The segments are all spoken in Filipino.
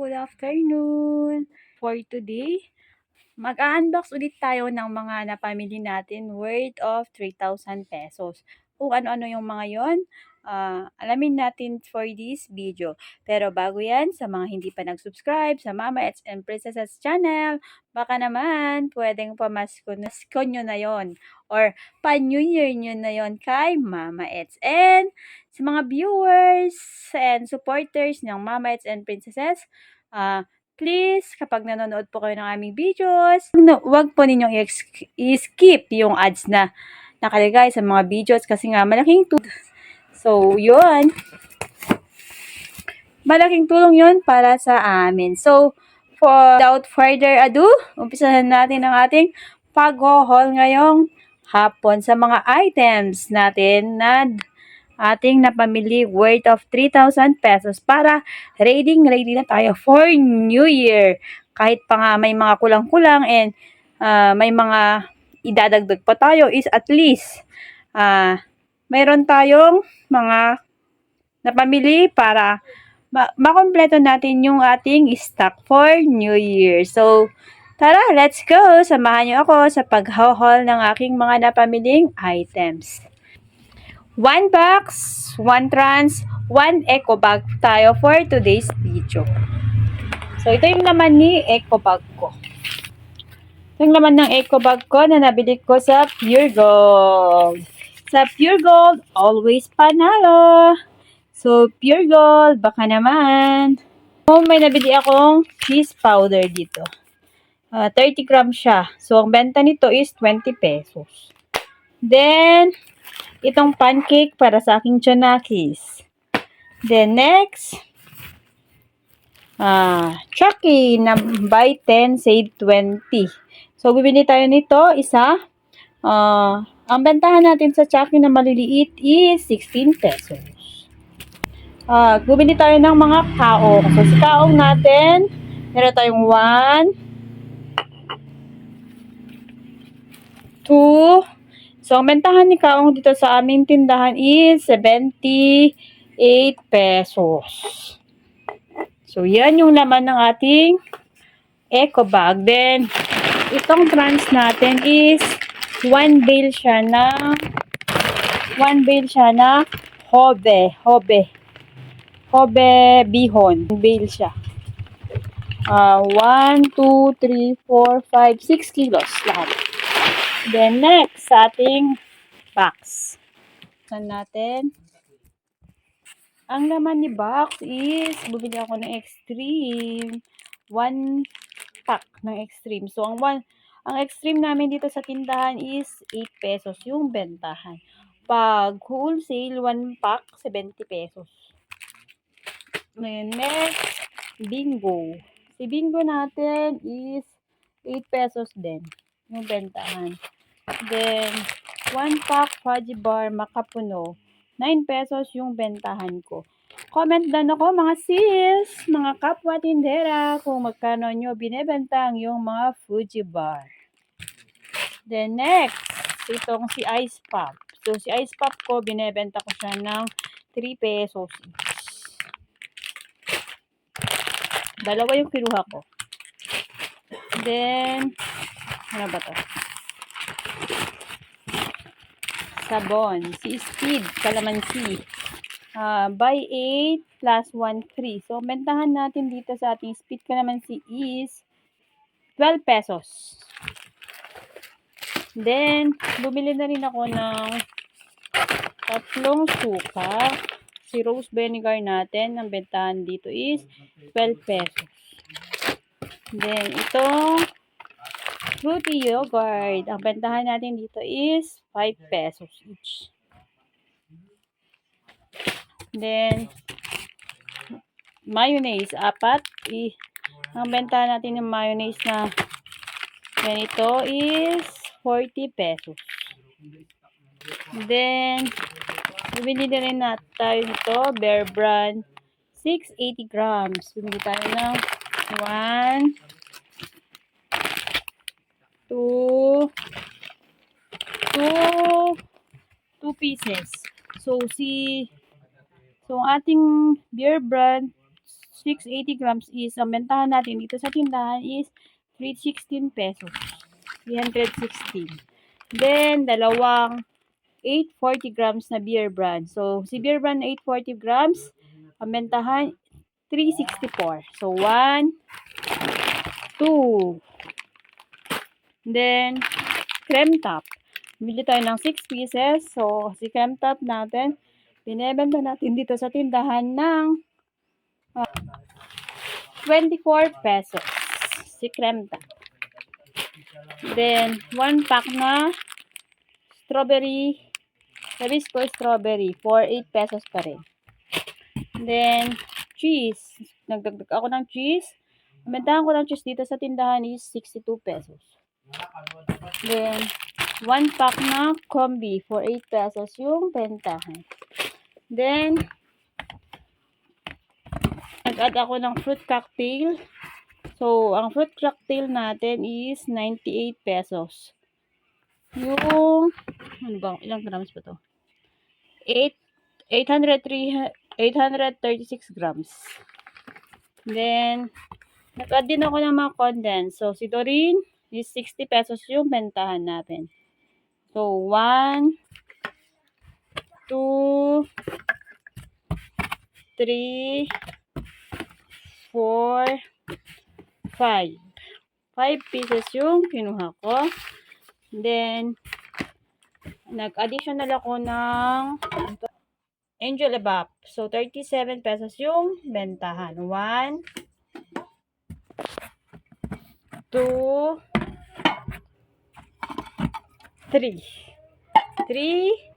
good afternoon. For today, mag-unbox ulit tayo ng mga napamili natin worth of 3,000 pesos. Kung ano-ano yung mga yon, ah, alamin natin for this video. Pero bago yan, sa mga hindi pa nag-subscribe sa Mama Eds and Princesses channel, baka naman pwedeng pamasko nyo na yon or pa-New Year nyo na yon kay Mama Eds. And sa mga viewers and supporters ng Mama Eds and Princesses, ah, please, kapag nanonood po kayo ng aming videos, no, wag po ninyong i-skip yung ads na nakalagay sa mga videos kasi nga malaking tulong. So, yun. Malaking tulong yun para sa amin. So, for, without further ado, umpisahan natin ang ating pag-haul ngayong hapon sa mga items natin na ating napamili worth of 3,000 pesos para ready ready na tayo for New Year. Kahit pa nga may mga kulang-kulang and ah, may mga idadagdag pa tayo is at least ah mayroon tayong mga napamili para ma- makompleto natin yung ating stock for New Year. So, tara, let's go! Samahan niyo ako sa pag-haul ng aking mga napamiling items. One box, one trans, one eco bag tayo for today's video. So, ito yung laman ni eco bag ko. Ito yung laman ng eco bag ko na nabili ko sa Pure Gold. Sa Pure Gold, always panalo. So, Pure Gold, baka naman. Oh, may nabili akong cheese powder dito. Ah, 30 grams siya. So, ang benta nito is 20 pesos. Then, itong pancake para sa aking chonakis. Then, next, ah, Chucky na buy 10, save 20. So, bibili tayo nito, isa. Ah, ang bentahan natin sa Chucky na maliliit is 16 pesos. Ah, bibili tayo ng mga kaong. So, sa kaong natin, meron tayong 1, 2, So, ang bentahan ni Kaong dito sa aming tindahan is 78 pesos. So, yan yung laman ng ating eco bag. Then, itong trans natin is one bale siya na one bale siya na hobe, hobe. Hobe bihon. Bale siya. Uh, 1, 2, 3, 4, 5, 6 kilos lahat. Then next, sa ating box. Saan natin? Ang laman ni box is, bumili ako ng extreme. One pack ng extreme. So, ang one, ang extreme namin dito sa tindahan is 8 pesos yung bentahan. Pag wholesale, one pack, 70 pesos. Ngayon, next, bingo. Si bingo natin is 8 pesos din yung bentahan. Then, one pack fudgy bar makapuno. 9 pesos yung bentahan ko. Comment down ako mga sis, mga kapwa tindera, kung magkano nyo binebenta ang yung mga Fuji bar. Then next, itong si Ice Pop. So, si Ice Pop ko, binebenta ko siya ng 3 pesos. Dalawa yung kinuha ko. Then, ano ba to? Sabon. Si Speed, kalamansi. Uh, buy 8 plus 1 3. So, bentahan natin dito sa ating Speed kalamansi is 12 pesos. Then, bumili na rin ako ng tatlong suka. Si rose vinegar natin, ang bentahan dito is 12 pesos. Then, itong fruity yogurt. Ang bentahan natin dito is 5 pesos each. Then, mayonnaise, apat. I, ang bentahan natin ng mayonnaise na ganito is 40 pesos. Then, bumili na rin natin tayo nito, Bear Brand, 680 grams. Bumili tayo ng 1, two, two, two pieces. So, si, so ating beer brand 680 grams is, ang bentahan natin dito sa tindahan is 316 pesos. 316. Then, dalawang 840 grams na beer brand. So, si beer brand na 840 grams, ang bentahan 364. So, 1, 2. Then, creme top. Bili tayo ng 6 pieces. So, si creme top natin, binebenta natin dito sa tindahan ng ah, 24 pesos. Si creme top. Then, 1 pack na strawberry, Nabisco strawberry, for 8 pesos pa rin. Then, cheese. Nagdagdag ako ng cheese. Bentahan ko ng cheese dito sa tindahan is 62 pesos. Then, 1 pack na combi for 8 pesos yung bentahan. Then, nag-add ako ng fruit cocktail. So, ang fruit cocktail natin is 98 pesos. Yung, ano ba, ilang grams ba to? 8, 803, 836 grams. Then, nag-add din ako ng mga condensed. So, si Doreen is 60 pesos yung bentahan natin. So, 1, 2, 3, 4, 5. 5 pieces yung kinuha ko. Then, nag-additional ako ng Angel Abap. So, 37 pesos yung bentahan. 1, 2, 3. 3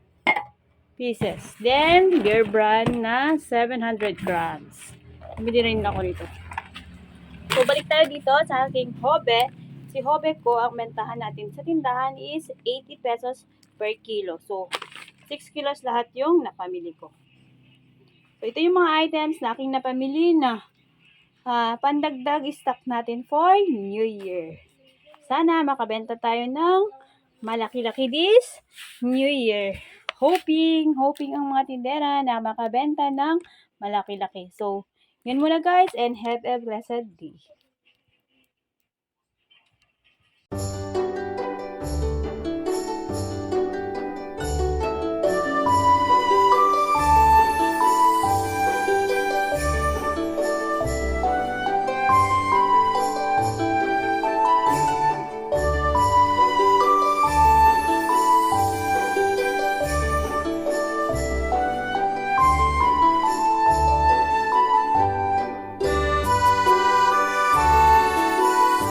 pieces. Then, beer brand na 700 grams. Bumili rin ako nito. So, balik tayo dito sa aking hobe. Si hobe ko, ang bentahan natin sa tindahan is 80 pesos per kilo. So, 6 kilos lahat yung napamili ko. So, ito yung mga items na aking napamili na ah, pandagdag stock natin for New Year. Sana makabenta tayo ng malaki-laki this New Year. Hoping, hoping ang mga tindera na makabenta ng malaki-laki. So, yun muna guys and have a blessed day.